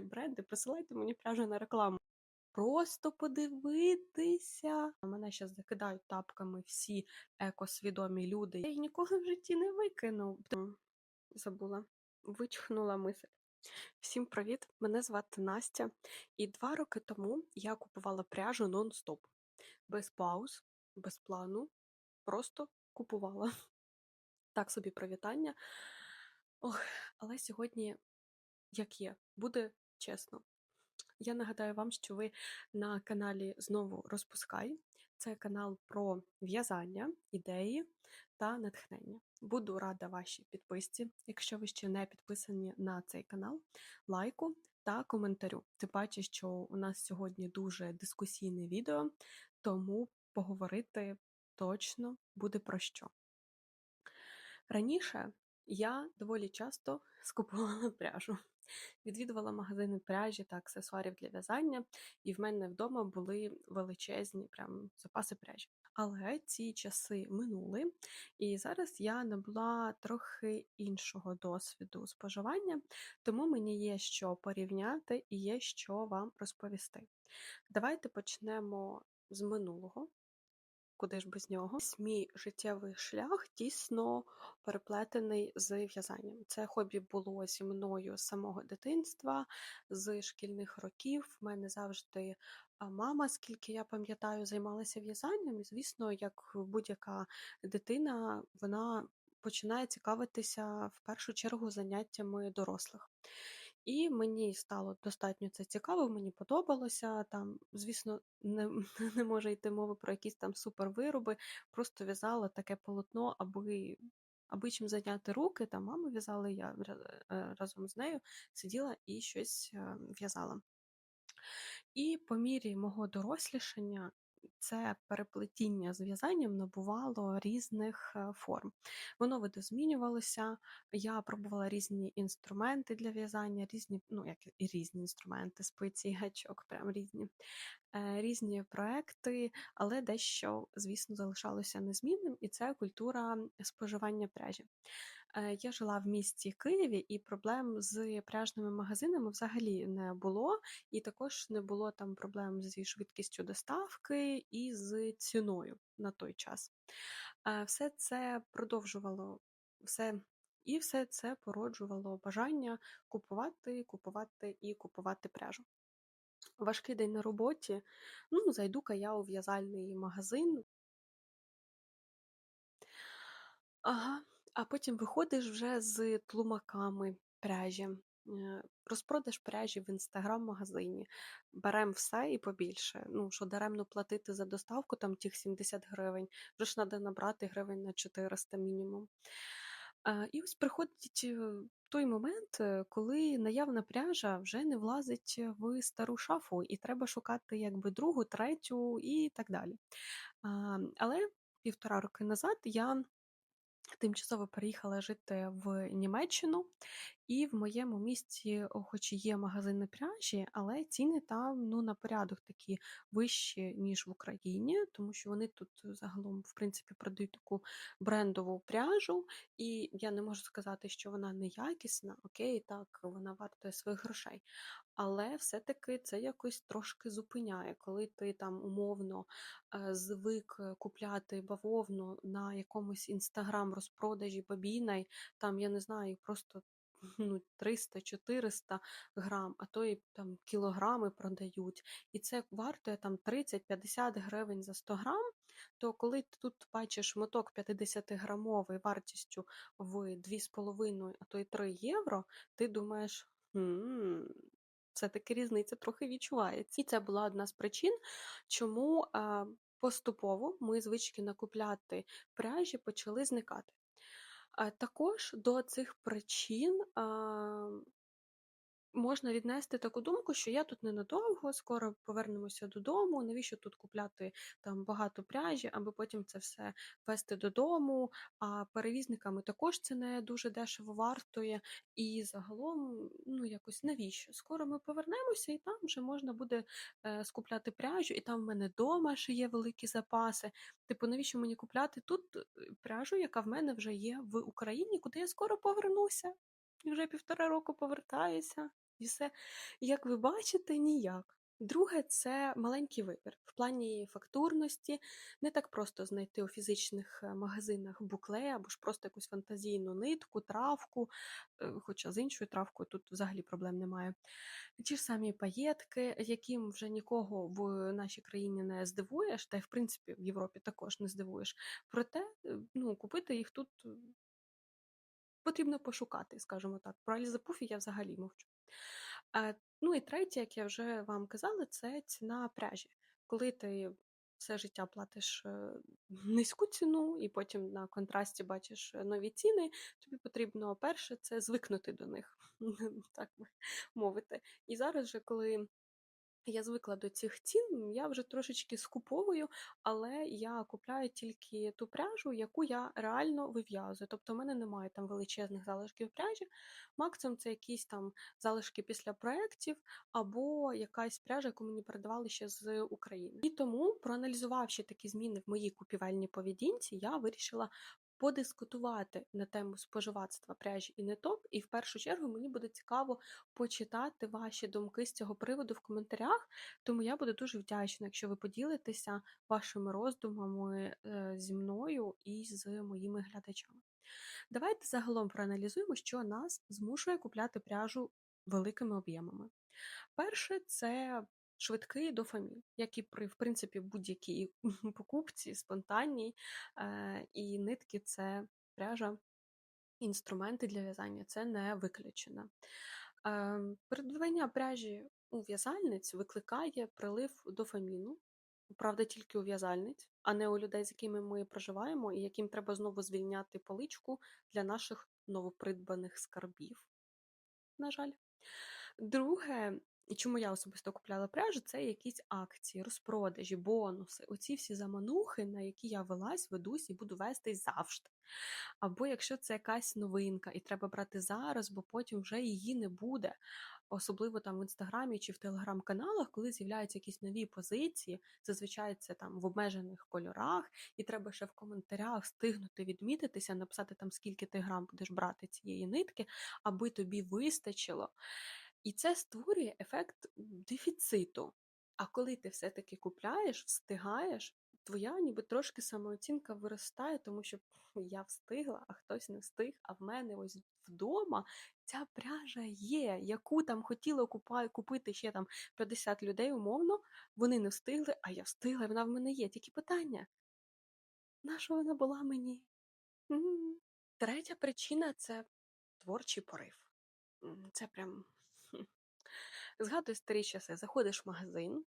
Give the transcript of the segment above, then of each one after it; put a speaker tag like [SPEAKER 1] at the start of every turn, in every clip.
[SPEAKER 1] бренди, присилайте мені пряжу на рекламу. Просто подивитися. Мене зараз закидають тапками всі екосвідомі люди. Я їх ніколи в житті не викину. Забула, вичхнула мисль. Всім привіт! Мене звати Настя, і два роки тому я купувала пряжу нон-стоп. Без пауз, без плану. Просто купувала. Так собі привітання. Ох, але сьогодні, як є, буде чесно. Я нагадаю вам, що ви на каналі знову розпускай. Це канал про в'язання, ідеї та натхнення. Буду рада вашій підписці, якщо ви ще не підписані на цей канал, лайку та коментарю. Ти бачиш, що у нас сьогодні дуже дискусійне відео, тому поговорити точно буде про що. Раніше я доволі часто скупувала пряжу. Відвідувала магазини пряжі та аксесуарів для в'язання, і в мене вдома були величезні прям запаси пряжі. Але ці часи минули, і зараз я набула трохи іншого досвіду споживання, тому мені є що порівняти і є що вам розповісти. Давайте почнемо з минулого. Куди ж без нього? Мій життєвий шлях тісно переплетений з в'язанням. Це хобі було зі мною з самого дитинства, з шкільних років. В мене завжди мама, скільки я пам'ятаю, займалася в'язанням, і, звісно, як будь-яка дитина, вона починає цікавитися в першу чергу заняттями дорослих. І мені стало достатньо це цікаво, мені подобалося. Там, звісно, не не може йти мови про якісь там супервироби, просто в'язала таке полотно, аби аби чим зайняти руки. Там мама в'язала, я е, разом з нею сиділа і щось е, в'язала. І по мірі мого дорослішання це переплетіння з в'язанням набувало різних е, форм. Воно видозмінювалося. Я пробувала різні інструменти для в'язання, різні, ну як і різні інструменти, спиці, гачок, прям різні. Е, різні проекти, але дещо, звісно, залишалося незмінним, і це культура споживання пряжі. Е, я жила в місті Києві, і проблем з пряжними магазинами взагалі не було, і також не було там проблем зі швидкістю доставки і з ціною на той час. Е, все це продовжувало все. І все це породжувало бажання купувати, купувати і купувати пряжу. Важкий день на роботі. Ну, зайду-ка я у в'язальний магазин. Ага, а потім виходиш вже з тлумаками пряжі. Е, розпродаж пряжі в інстаграм-магазині. Беремо все і побільше. Ну, що даремно платити за доставку, там тих 70 гривень, вже ж треба набрати гривень на 400 мінімум. І ось приходить е, той момент, е, коли наявна пряжа вже не влазить в стару шафу, і треба шукати якби другу, третю і так далі. Але півтора роки назад я тимчасово переїхала жити в Німеччину, і в моєму місті, хоч і є магазини пряжі, але ціни там ну, на порядок такі вищі, ніж в Україні, тому що вони тут загалом, в принципі, продають таку брендову пряжу, і я не можу сказати, що вона неякісна, окей, так, вона вартує своїх грошей. Але все-таки це якось трошки зупиняє, коли ти там умовно е, звик купляти бавовну на якомусь інстаграм-розпродажі бабінай, там, я не знаю, просто ну, 300-400 грам, а то і там кілограми продають. І це вартує там 30-50 гривень за 100 грам, то коли ти тут бачиш моток 50-грамовий вартістю в 2,5, а то й 3 євро, ти думаєш, хм, все-таки різниця трохи відчувається. І це була одна з причин, чому поступово ми звички накупляти пряжі почали зникати. Також до цих причин можна віднести таку думку, що я тут ненадовго, скоро повернемося додому. Навіщо тут купляти там багато пряжі, аби потім це все вести додому. А перевізниками також це не дуже дешево вартує. І загалом, ну якось навіщо? Скоро ми повернемося, і там вже можна буде е, скупляти пряжу, і там в мене вдома ще є великі запаси. Типу, навіщо мені купляти тут е, пряжу, яка в мене вже є в Україні, куди я скоро повернуся? І вже півтора року повертаюся. І все, як ви бачите, ніяк. Друге, це маленький вибір. В плані фактурності не так просто знайти у фізичних е, магазинах букле або ж просто якусь фантазійну нитку, травку, е, хоча з іншою травкою тут взагалі проблем немає. Ті ж самі паєтки, яким вже нікого в нашій країні не здивуєш, та й в принципі в Європі також не здивуєш. Проте е, ну, купити їх тут потрібно пошукати, скажімо так. Про Альза-Пуфі я взагалі мовчу. Е, ну і третє, як я вже вам казала, це ціна пряжі. Коли ти все життя платиш е, низьку ціну, і потім на контрасті бачиш е, нові ціни, тобі потрібно перше це звикнути до них, так мовити. І зараз же, коли я звикла до цих цін, я вже трошечки скуповую, але я купляю тільки ту пряжу, яку я реально вив'язую. Тобто в мене немає там величезних залишків пряжі. Максимум це якісь там залишки після проєктів або якась пряжа, яку мені передавали ще з України. І тому, проаналізувавши такі зміни в моїй купівельній поведінці, я вирішила подискутувати на тему споживацтва пряжі і ниток. І в першу чергу мені буде цікаво почитати ваші думки з цього приводу в коментарях. Тому я буду дуже вдячна, якщо ви поділитеся вашими роздумами е, зі мною і з моїми глядачами. Давайте загалом проаналізуємо, що нас змушує купляти пряжу великими об'ємами. Перше, це швидкий дофамін, як і при в принципі будь-якій покупці, спонтанній, е, і нитки це пряжа, інструменти для в'язання це не виключено. Е, передвання пряжі у в'язальниць викликає прилив дофаміну, правда, тільки у в'язальниць, а не у людей, з якими ми проживаємо, і яким треба знову звільняти поличку для наших новопридбаних скарбів. На жаль. Друге, і чому я особисто купляла пряжу, це якісь акції, розпродажі, бонуси, оці всі заманухи, на які я велась, ведусь і буду вестись завжди. Або якщо це якась новинка, і треба брати зараз, бо потім вже її не буде. Особливо там в інстаграмі чи в телеграм-каналах, коли з'являються якісь нові позиції, зазвичай це там в обмежених кольорах, і треба ще в коментарях встигнути відмітитися, написати там, скільки ти грам будеш брати цієї нитки, аби тобі вистачило. І це створює ефект дефіциту. А коли ти все-таки купляєш, встигаєш, твоя ніби трошки самооцінка виростає, тому що я встигла, а хтось не встиг. А в мене ось вдома ця пряжа є, яку там хотіло купити ще там 50 людей умовно, вони не встигли, а я встигла, вона в мене є. Тільки питання: на що вона була мені? Третя причина це творчий порив. Це прям Згадую старі часи, заходиш в магазин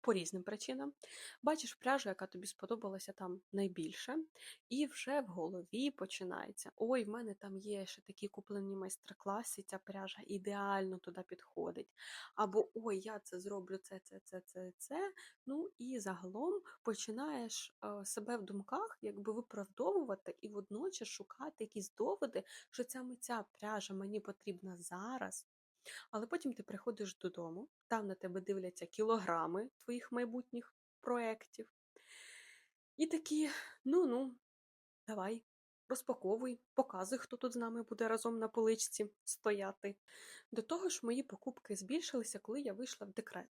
[SPEAKER 1] по різним причинам, бачиш пряжу, яка тобі сподобалася там найбільше, і вже в голові починається: ой, в мене там є ще такі куплені майстер-класи, ця пряжа ідеально туди підходить. Або ой, я це зроблю, це, це, це, це, це. Ну і загалом починаєш е, себе в думках якби виправдовувати і водночас шукати якісь доводи, що ця пряжа мені потрібна зараз. Але потім ти приходиш додому, там на тебе дивляться кілограми твоїх майбутніх проєктів. І такі: ну-ну, давай, розпаковуй, показуй, хто тут з нами буде разом на поличці стояти. До того ж, мої покупки збільшилися, коли я вийшла в декрет.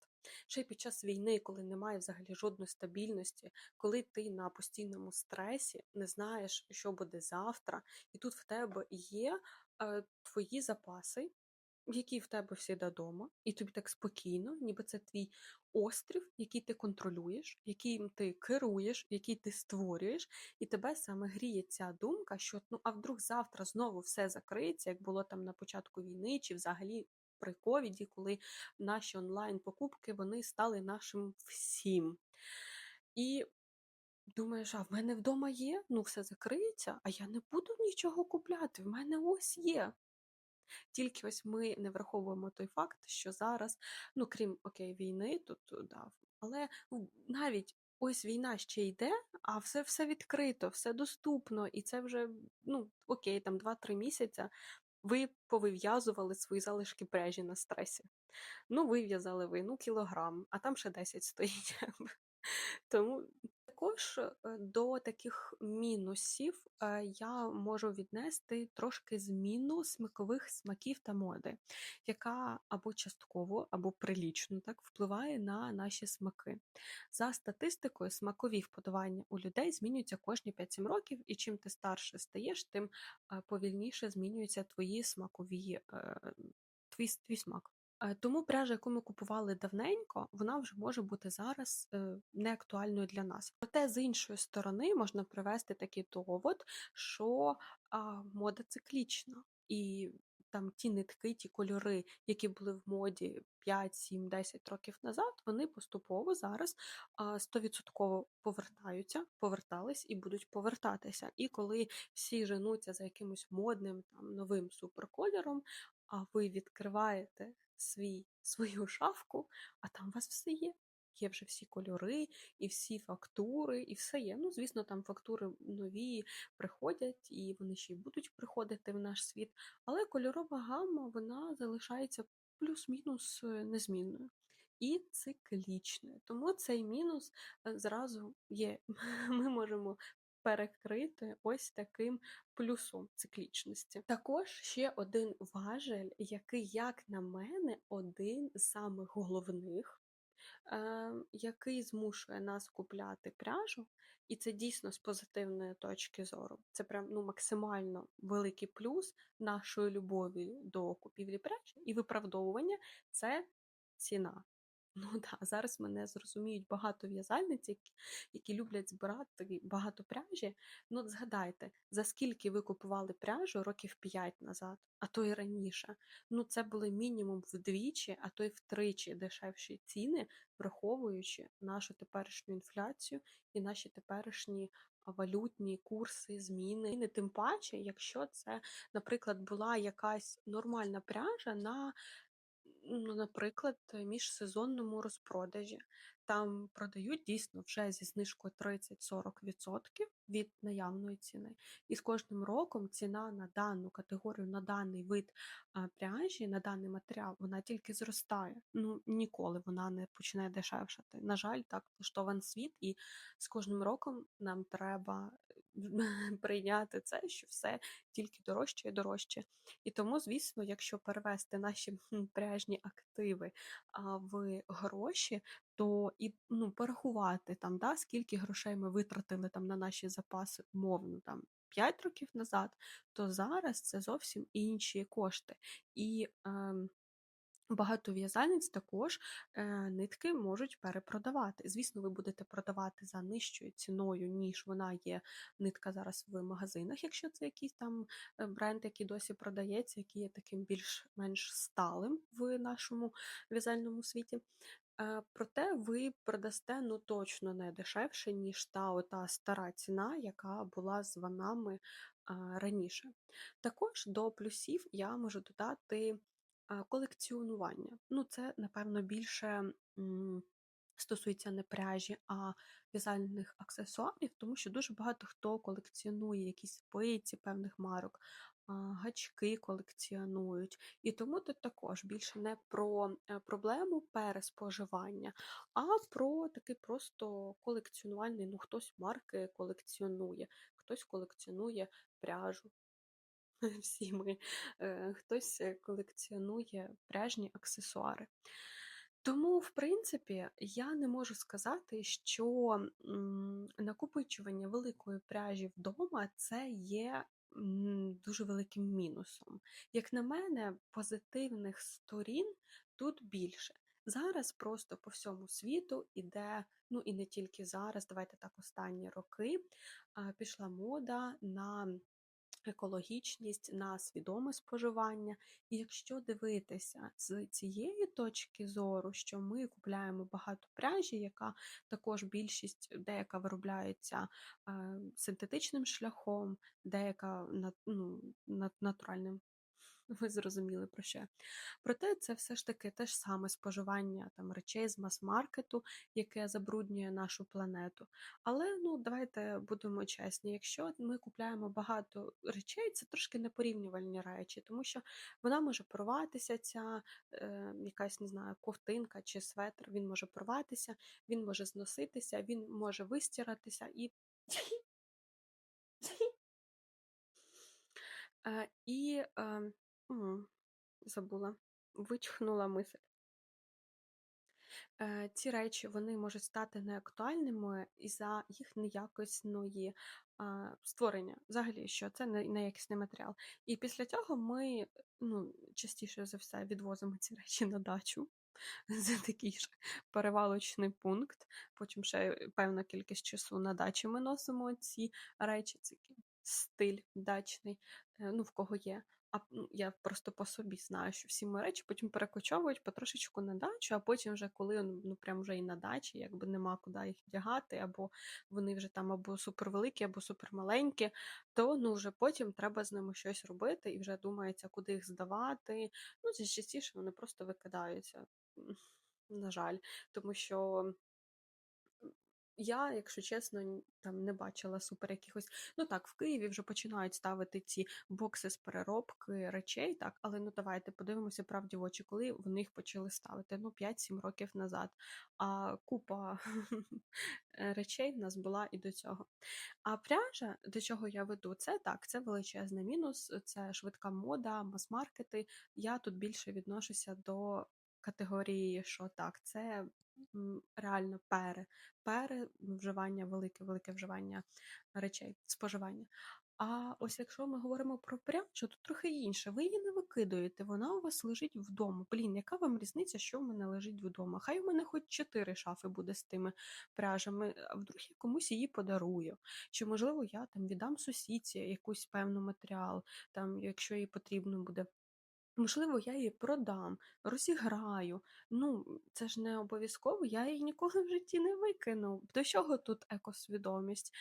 [SPEAKER 1] Ще й під час війни, коли немає взагалі жодної стабільності, коли ти на постійному стресі, не знаєш, що буде завтра, і тут в тебе є е, твої запаси, який в тебе всі додому, і тобі так спокійно, ніби це твій острів, який ти контролюєш, яким ти керуєш, який ти створюєш, і тебе саме гріє ця думка, що ну а вдруг завтра знову все закриється, як було там на початку війни, чи взагалі при ковіді, коли наші онлайн-покупки вони стали нашим всім. І думаєш, а в мене вдома є, ну все закриється, а я не буду нічого купляти. В мене ось є. Тільки ось ми не враховуємо той факт, що зараз, ну крім окей, війни, тут е, да, але ну, навіть ось війна ще йде, а все все відкрито, все доступно, і це вже ну окей, там 2-3 місяці ви повив'язували свої залишки пряжі на стресі. Ну, вив'язали ви, ну, кілограм, а там ще 10 стоїть. Тому також, е, до таких мінусів, е, я можу віднести трошки зміну смакових смаків та моди, яка або частково, або прилічно так впливає на наші смаки. За статистикою, смакові вподобання у людей змінюються кожні 5-7 років, і чим ти старше стаєш, тим е, повільніше змінюються твої смакові, твій, твій смак. Е, тому пряжа, яку ми купували давненько, вона вже може бути зараз е, неактуальною для нас. Проте, з іншої сторони, можна привести такий довод, що а, мода циклічна. І там ті нитки, ті кольори, які були в моді 5, 7, 10 років назад, вони поступово зараз а, 100% повертаються, повертались і будуть повертатися. І коли всі женуться за якимось модним там новим суперкольором, а ви відкриваєте свій, свою шафку, а там у вас все є. Є вже всі кольори, і всі фактури, і все є. Ну, звісно, там фактури нові приходять, і вони ще й будуть приходити в наш світ. Але кольорова гамма вона залишається плюс-мінус е, незмінною. І циклічною. Тому цей мінус е, зразу є. Ми можемо перекрити ось таким плюсом циклічності. Також ще один важель, який, як на мене, один з самих головних. Е, який змушує нас купляти пряжу, і це дійсно з позитивної точки зору. Це прям ну, максимально великий плюс нашої любові до купівлі пряжі і виправдовування це ціна. Ну да, зараз мене зрозуміють багато в'язальниць, які, які люблять збирати багато пряжі. Ну, згадайте, за скільки ви купували пряжу років 5 назад, а то й раніше. Ну, це були мінімум вдвічі, а то й втричі дешевші ціни, враховуючи нашу теперішню інфляцію і наші теперішні валютні курси, зміни. І не Тим паче, якщо це, наприклад, була якась нормальна пряжа на наприклад, міжсезонному розпродажі. Там продають дійсно вже зі знижкою 30-40% від наявної ціни. І з кожним роком ціна на дану категорію, на даний вид пряжі, на даний матеріал, вона тільки зростає. Ну, ніколи вона не почне дешевшати. На жаль, так влаштований світ, і з кожним роком нам треба прийняти це, що все тільки дорожче і дорожче. І тому, звісно, якщо перевести наші пряжні активи в гроші, то і ну, порахувати там, да, скільки грошей ми витратили там на наші запаси, умовно там 5 років назад, то зараз це зовсім інші кошти. І е, Багато в'язальниць також е, нитки можуть перепродавати. Звісно, ви будете продавати за нижчою ціною, ніж вона є нитка зараз в магазинах, якщо це якийсь там е, бренд, який досі продається, який є таким більш-менш сталим в нашому в'язальному світі. Проте ви продасте ну точно не дешевше, ніж та ота стара ціна, яка була з ванами раніше. Також до плюсів я можу додати колекціонування. Ну, це, напевно, більше стосується не пряжі, а в'язальних аксесуарів, тому що дуже багато хто колекціонує якісь спиці певних марок, гачки колекціонують. І тому тут також більше не про е, проблему переспоживання, а про такий просто колекціонувальний, ну, хтось марки колекціонує, хтось колекціонує пряжу. всі ми, е, хтось е, колекціонує пряжні аксесуари. Тому, в принципі, я не можу сказати, що накопичування великої пряжі вдома це є дуже великим мінусом. Як на мене, позитивних сторін тут більше. Зараз просто по всьому світу іде, ну і не тільки зараз, давайте так останні роки, пішла мода на екологічність, на свідоме споживання. І якщо дивитися з цієї точки зору, що ми купляємо багато пряжі, яка також більшість деяка виробляється е, синтетичним шляхом, деяка ну, натуральним Ви зрозуміли про що. Проте це все ж таки те ж саме споживання там речей з мас-маркету, яке забруднює нашу планету. Але ну давайте будемо чесні, якщо ми купляємо багато речей, це трошки непорівнювальні речі, тому що вона може порватися, ця е, якась не знаю, ковтинка чи светр, він може порватися, він може зноситися, він може вистиратися і. Е, і е, забула, вичхнула мисль. Ці речі вони можуть стати неактуальними із-за їх неякісної а, створення. Взагалі, що це не- неякісний матеріал. І після цього ми ну, частіше за все відвозимо ці речі на дачу. Це такий ж перевалочний пункт. Потім ще певна кількість часу на дачі ми носимо ці речі, це стиль дачний, е, ну в кого є. А ну, я просто по собі знаю, що всі мої речі потім перекочовують потрошечку на дачу, а потім, вже коли ну прям вже і на дачі, якби нема куди їх вдягати, або вони вже там або супервеликі, або супермаленькі, то ну вже потім треба з ними щось робити і вже думається, куди їх здавати. Ну, частіше вони просто викидаються. На жаль, тому що я, якщо чесно, там не бачила супер якихось. Ну так, в Києві вже починають ставити ці бокси з переробки речей, так, але ну давайте подивимося правді в очі, коли вони їх почали ставити. Ну, 5-7 років назад. А купа речей в нас була і до цього. А пряжа, до чого я веду, це так, це величезний мінус, це швидка мода, мас-маркети. Я тут більше відношуся до категорії, що так, це реально пере, перевживання, велике, велике вживання речей, споживання. А ось якщо ми говоримо про пряжу, то трохи інше. Ви її не викидуєте, вона у вас лежить вдома. Блін, яка вам різниця, що в мене лежить вдома? Хай у мене хоч чотири шафи буде з тими пряжами, а вдруг я комусь її подарую. Чи, можливо, я там віддам сусідці якийсь певний матеріал, там, якщо їй потрібно буде. Можливо, я її продам, розіграю. Ну, це ж не обов'язково, я її ніколи в житті не викину. До чого тут екосвідомість?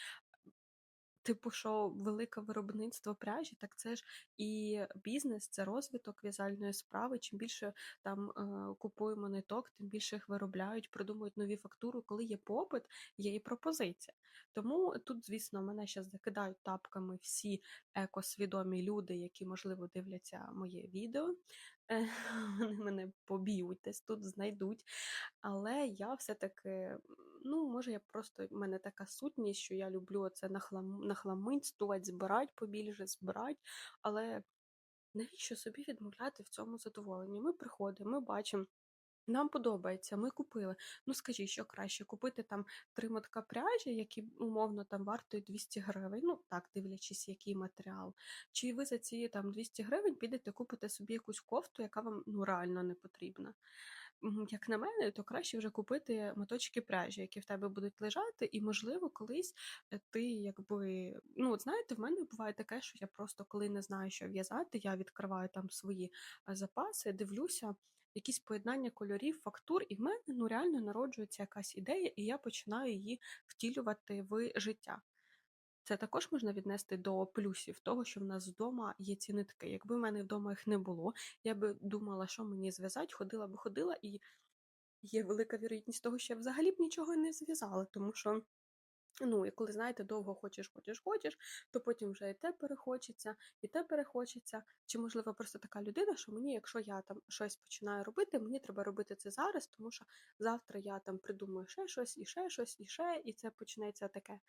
[SPEAKER 1] Типу, що велике виробництво пряжі, так це ж і бізнес, це розвиток в'язальної справи. Чим більше там е, купуємо ниток, тим більше їх виробляють, придумують нові фактури. Коли є попит, є і пропозиція. Тому тут, звісно, мене ще закидають тапками всі екосвідомі люди, які, можливо, дивляться моє відео. Е, Вони мене поб'ють, десь тут знайдуть. Але я все-таки, ну, може, я просто в мене така сутність, що я люблю це нахлам, нахламинствувати, збирати побільше, збирати. Але навіщо собі відмовляти в цьому задоволенні? Ми приходимо, ми бачимо. Нам подобається, ми купили. Ну скажіть, що краще купити там три мотка пряжі, які умовно там вартують 200 гривень. Ну так, дивлячись, який матеріал. Чи ви за ці там 200 гривень підете купите собі якусь кофту, яка вам ну реально не потрібна? Як на мене, то краще вже купити моточки пряжі, які в тебе будуть лежати, і, можливо, колись е, ти якби. Ну, от знаєте, в мене буває таке, що я просто коли не знаю, що в'язати, я відкриваю там свої е, запаси, дивлюся якісь поєднання кольорів, фактур, і в мене ну реально народжується якась ідея, і я починаю її втілювати в життя. Це також можна віднести до плюсів того, що в нас вдома є ці нитки. Якби в мене вдома їх не було, я би думала, що мені зв'язати, ходила би ходила, і є велика вірогідність того, що я взагалі б нічого не зв'язала, тому що. Ну, і коли, знаєте, довго хочеш, хочеш, хочеш, то потім вже і те перехочеться, і те перехочеться. Чи, можливо, просто така людина, що мені, якщо я там щось починаю робити, мені треба робити це зараз, тому що завтра я там придумаю ще щось, і ще щось, і ще, і це почнеться таке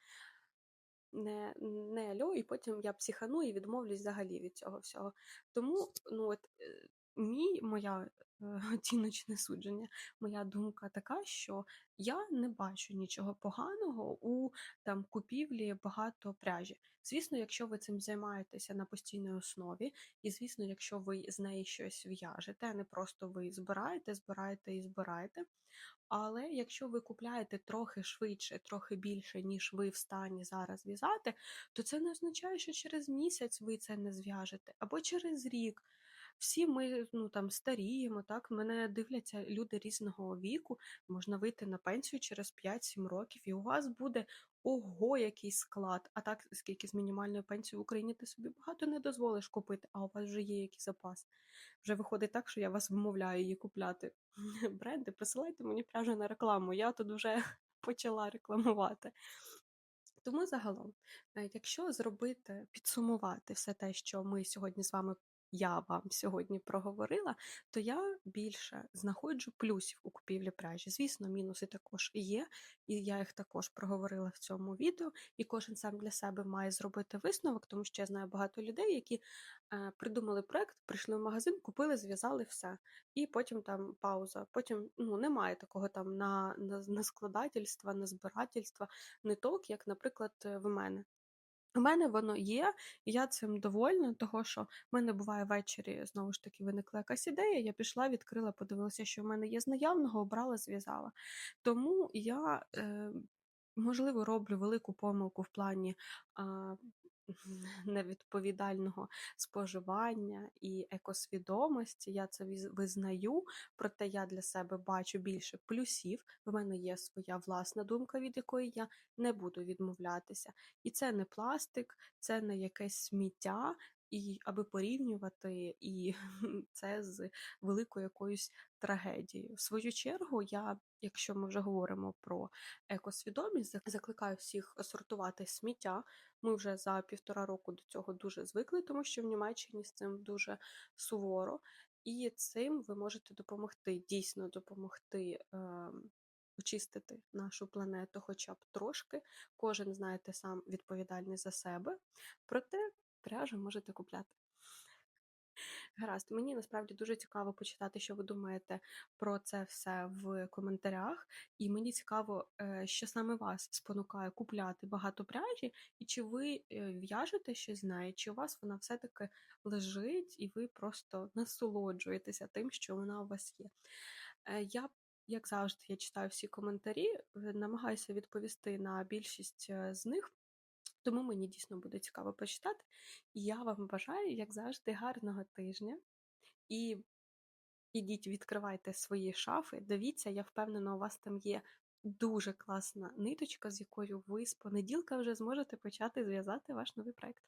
[SPEAKER 1] не не альо, і потім я психану і відмовлюсь взагалі від цього всього. Тому ну от е, мій моя е, оціночне судження, моя думка така, що я не бачу нічого поганого у там купівлі багато пряжі. Звісно, якщо ви цим займаєтеся на постійній основі, і звісно, якщо ви з неї щось в'яжете, а не просто ви збираєте, збираєте і збираєте. Але якщо ви купляєте трохи швидше, трохи більше, ніж ви в стані зараз в'язати, то це не означає, що через місяць ви це не зв'яжете, або через рік. Всі ми ну, там, старіємо, так, мене дивляться люди різного віку, можна вийти на пенсію через 5-7 років, і у вас буде ого, який склад. А так, скільки з мінімальною пенсією в Україні ти собі багато не дозволиш купити, а у вас вже є який запас. Вже виходить так, що я вас вмовляю її купляти. Бренди, присилайте мені пряжу на рекламу. Я тут вже почала рекламувати. Тому загалом, е, якщо зробити, підсумувати все те, що ми сьогодні з вами я вам сьогодні проговорила, то я більше знаходжу плюсів у купівлі пряжі. Звісно, мінуси також є, і я їх також проговорила в цьому відео, і кожен сам для себе має зробити висновок, тому що я знаю багато людей, які е, придумали проект, прийшли в магазин, купили, зв'язали все. І потім там пауза. Потім ну, немає такого там на, на, на складательства, на збирательства, не толк, як, наприклад, в мене. У мене воно є, і я цим довольна, того що в мене буває ввечері знову ж таки виникла якась ідея. Я пішла, відкрила, подивилася, що в мене є з наявного, обрала, зв'язала. Тому я, е, можливо, роблю велику помилку в плані. А, невідповідального споживання і екосвідомості. Я це визнаю, проте я для себе бачу більше плюсів. В мене є своя власна думка, від якої я не буду відмовлятися. І це не пластик, це не якесь сміття. І аби порівнювати і це з великою якоюсь трагедією. В свою чергу, я, якщо ми вже говоримо про екосвідомість, закликаю всіх сортувати сміття. Ми вже за півтора року до цього дуже звикли, тому що в Німеччині з цим дуже суворо, і цим ви можете допомогти, дійсно допомогти. Е Очистити нашу планету хоча б трошки. Кожен, знаєте, сам відповідальний за себе. Проте пряжу можете купляти. Гаразд, мені насправді дуже цікаво почитати, що ви думаєте про це все в коментарях, і мені цікаво, е, що саме вас спонукає купляти багато пряжі, і чи ви е, в'яжете щось з нею, чи у вас вона все-таки лежить, і ви просто насолоджуєтеся тим, що вона у вас є. Е, я як завжди, я читаю всі коментарі, намагаюся відповісти на більшість з них. Тому мені дійсно буде цікаво почитати. І я вам бажаю, як завжди, гарного тижня. І ідіть, відкривайте свої шафи. Дивіться, я впевнена, у вас там є дуже класна ниточка, з якою ви з понеділка вже зможете почати зв'язати ваш новий проект.